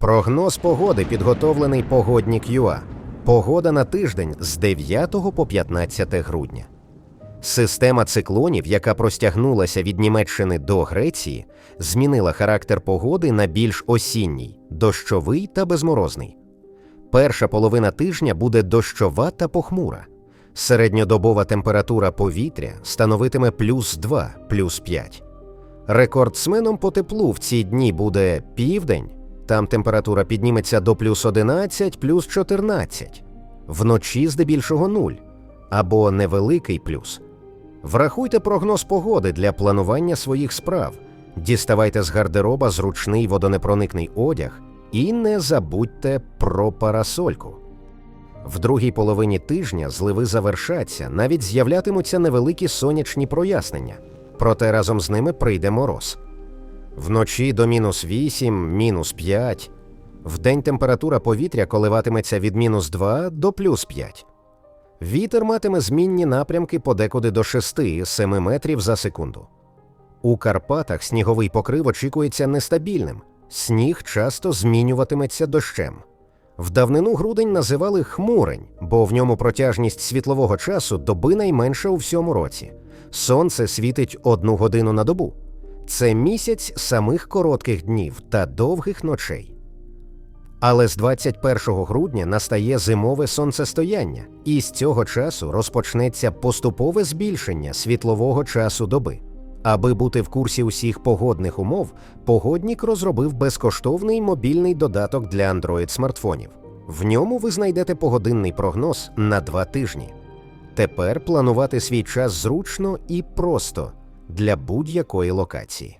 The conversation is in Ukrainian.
Прогноз погоди підготовлений погоднік ЮА. Погода на тиждень з 9 по 15 грудня. Система циклонів, яка простягнулася від Німеччини до Греції, змінила характер погоди на більш осінній, дощовий та безморозний. Перша половина тижня буде дощова та похмура. Середньодобова температура повітря становитиме плюс 2, плюс 5. Рекордсменом по теплу в ці дні буде південь. Там температура підніметься до плюс 11, плюс 14. Вночі здебільшого нуль або невеликий плюс. Врахуйте прогноз погоди для планування своїх справ. Діставайте з гардероба зручний водонепроникний одяг і не забудьте про парасольку. В другій половині тижня зливи завершаться, навіть з'являтимуться невеликі сонячні прояснення, проте разом з ними прийде мороз. Вночі до мінус 8, мінус 5. Вдень температура повітря коливатиметься від мінус 2 до плюс 5. Вітер матиме змінні напрямки подекуди до 6-7 метрів за секунду. У Карпатах сніговий покрив очікується нестабільним, сніг часто змінюватиметься дощем. В давнину грудень називали хмурень, бо в ньому протяжність світлового часу доби найменша у всьому році. Сонце світить одну годину на добу. Це місяць самих коротких днів та довгих ночей. Але з 21 грудня настає зимове сонцестояння, і з цього часу розпочнеться поступове збільшення світлового часу доби. Аби бути в курсі усіх погодних умов, погоднік розробив безкоштовний мобільний додаток для Android смартфонів. В ньому ви знайдете погодинний прогноз на два тижні. Тепер планувати свій час зручно і просто для будь-якої локації.